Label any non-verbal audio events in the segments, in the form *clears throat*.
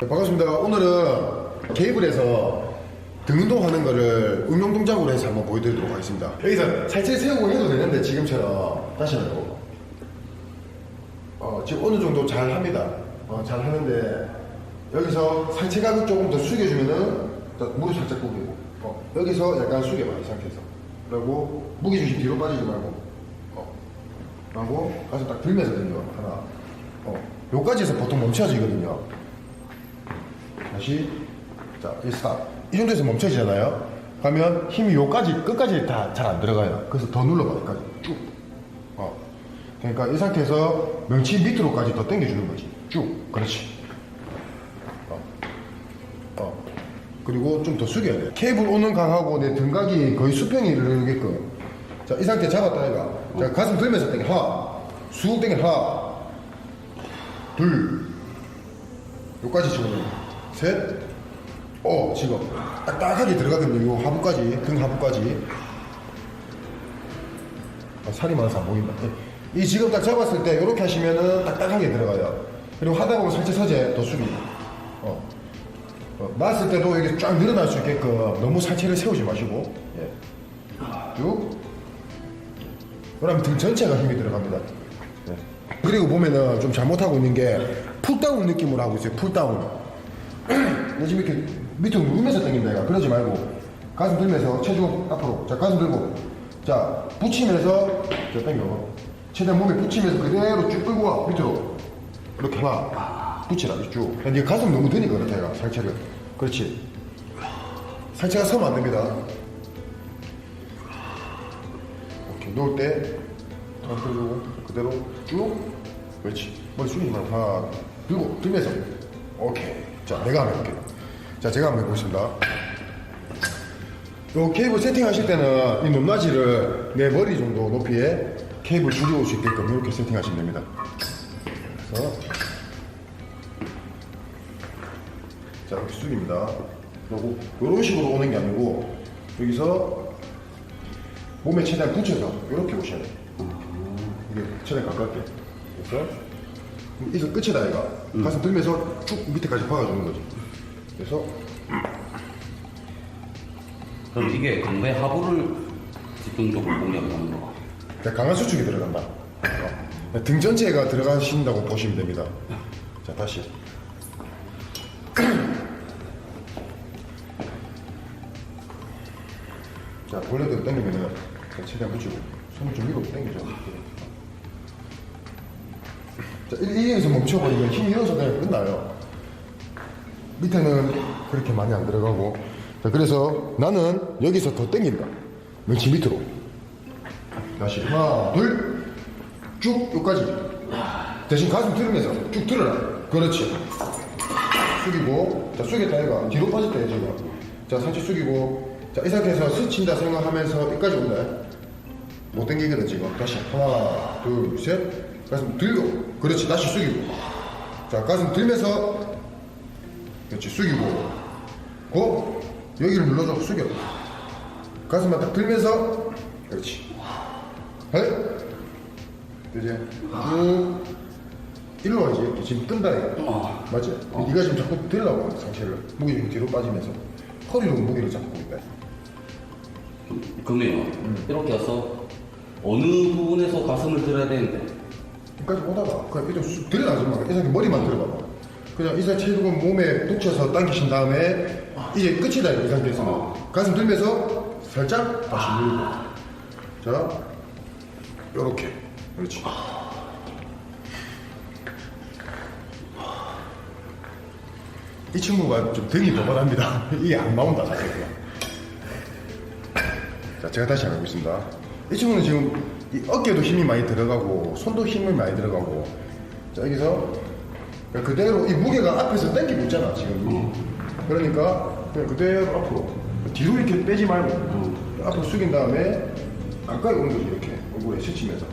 네, 반갑습니다. 오늘은 케이블에서 등 운동하는 거를 응용 동작으로 해서 한번 보여드리도록 하겠습니다. 여기서 살짝 세우고 해도 되는데 지금처럼 다시 말고 어, 지금 어느 정도 잘 합니다. 어, 잘 하는데 여기서 상체각을 조금 더 숙여주면은 더 무릎 살짝 구기고 어, 여기서 약간 숙여봐 이 상태에서 그리고 무게중심 뒤로 빠지지 말고 어, 하고 가슴 딱 들면서 당겨 하나 어, 요까지에서 보통 멈춰지거든요. 다시 자, 이 스탑. 이 정도에서 멈춰지잖아요. 가면 힘이 요까지 끝까지 다 잘 안 들어가요. 그래서 더 눌러봐, 여기까지 쭉. 어. 그러니까 이 상태에서 명치 밑으로까지 더 당겨주는 거지. 쭉. 그렇지. 어. 어. 그리고 좀 더 숙여야 돼. 케이블 오는 강하고 내 등각이 거의 수평이 이르게끔. 자, 이 상태 잡았다, 이가. 자, 가슴 들면서 당겨. 하나. 쑥 당겨. 하나. 둘. 요까지 지금 셋. 어, 지금 딱딱하게 들어가거든요. 요 하부까지, 등 하부까지. 아, 살이 많아서 안 보인다. 이 지금 딱 잡았을 때 이렇게 하시면은 딱딱하게 들어가요. 그리고 하다 보면 살짝 서재 더 숙이고. 어. 어, 놨을 때도 이게 쫙 늘어날 수 있게끔 너무 상체를 세우지 마시고. 예. 쭉. 그러면 등 전체가 힘이 들어갑니다. 예. 그리고 보면은 좀 잘못하고 있는 게 풀다운 느낌으로 하고 있어요. 풀다운. *clears throat* 내 지금 이렇게 밑으로 누르면서 당긴다 이가. 그러지 말고. 가슴 들면서 체중 앞으로. 자 가슴 들고. 자 붙이면서. 자 당겨. 최대한 몸에 붙이면서 그대로 쭉 끌고 와 밑으로. 이렇게 하나 붙이라 쭉. 이제 가슴 너무 드니까 그렇다 이가. 상체를 그렇지. 상체가 서면 안 됩니다. 오케이 놓을 때 들고 그대로 쭉. 그렇지. 머리 숙이지 말고 하나 들고 들면서. 오케이. 자 내가 한번 해볼게요 자 제가 한번 해보겠습니다. 요 케이블 세팅하실 때는 이 높낮이를 내 머리 정도 높이에 케이블 줄여올 수 있게끔 이렇게 세팅하시면 됩니다. 그래서 자 이렇게 숙입니다. 그리고 이런 식으로 오는 게 아니고 여기서 몸에 최대한 붙여서 이렇게 오셔야 돼요 이게 최대한 가깝게. 그래서 이거 끝이다 얘가 가슴 들면서 쭉 밑에까지 박아주는 거지. 그래서 그럼 이게 강배 하부를 집중적으로 공략하는 거. 자, 강한 수축이 들어간다. 어. 등 전체가 들어가신다고 보시면 됩니다. 자 다시. *clears throat* 자 원래대로 당기면은 자, 최대한 붙이고 손을 좀 위로 당기죠 자 1, 2에서 멈춰버리면 힘이 잃어서 그냥 끝나요. 밑에는 그렇게 많이 안 들어가고. 자 그래서 나는 여기서 더 당긴다. 명치 밑으로. 다시 하나 둘 쭉 여기까지. 대신 가슴 들으면서 쭉 들어라. 그렇지. 숙이고. 자 숙였다 얘가 뒤로 빠졌다 얘 지금 자 상체 숙이고. 자 이 상태에서 스친다 생각하면서 여기까지 온다. 못 당기거든 지금. 다시 하나 둘 셋 가슴 들고 그렇지 다시 숙이고. 자 가슴 들면서 그렇지 숙이고. 고 여기를 눌러줘 숙여. 가슴만 딱 들면서 그렇지. 해 이제 쭉. 일로 와야지. 지금 뜬다 이거. 어. 맞지? 네가 지금 자꾸 들라고 상체를 무게 좀 뒤로 빠지면서 허리로 무게를 잡고 있다. 그러면 이렇게 해서 어느 부분에서 가슴을 들어야 되는데 여기까지 오다가 그냥 이좀 쑥 들여놔지 마. 이 상태 머리만 들어봐봐. 그냥 이 상태 체중은 몸에 붙여서 당기신 다음에 이제 끝이다 이 상태에서. 가슴 들면서 살짝 다시 밀고. 자 요렇게. 그렇지. 이 친구가 좀 등이 도발합니다. *laughs* 이게 안 나온다 자세가 자, 제가 다시 한번 해보겠습니다. 이 친구는 지금 이 어깨도 힘이 많이 들어가고 손도 힘이 많이 들어가고. 자 여기서 그대로 이 무게가 앞에서 당기고 있잖아 지금. 그러니까 그냥 그대로 앞으로 뒤로 이렇게 빼지 말고 앞으로 숙인 다음에 가까이 오는 거지 이렇게. 얼굴에 스치면서.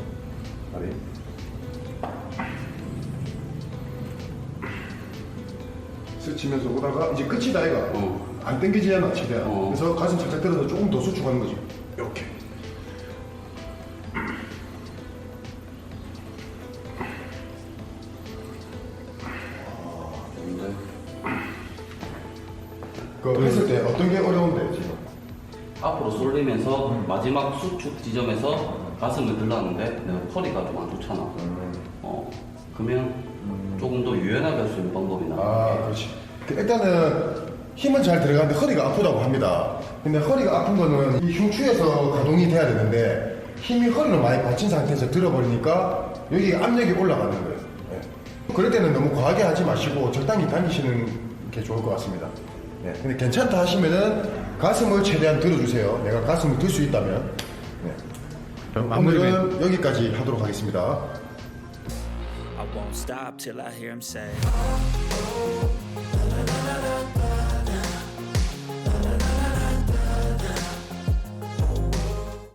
다리. 스치면서 오다가 이제 끝이다 얘가 어. 안 당겨지잖아 최대한. 어. 그래서 가슴 살짝 들어서 조금 더 수축하는 거지. 이렇게 그 했을 때 어떤 게 어려운데 지금? 앞으로 쏠리면서 마지막 수축 지점에서 가슴을 들렀는데 내가 허리가 좀 안 좋잖아. 어 그러면 조금 더 유연하게 할 수 있는 방법이 나 아, 그렇지. 그 일단은 힘은 잘 들어가는데 허리가 아프다고 합니다. 근데 허리가 아픈 거는 이 흉추에서 가동이 돼야 되는데 힘이 허리로 많이 받친 상태에서 들어버리니까 여기 압력이 올라가는 거예요. 예. 그럴 때는 너무 과하게 하지 마시고 적당히 다니시는 게 좋을 것 같습니다. 예. 근데 괜찮다 하시면은 가슴을 최대한 들어주세요. 내가 가슴을 들 수 있다면. 예. 그럼 마무리 멘트. 오늘은 여기까지 하도록 하겠습니다. I won't stop till I hear him say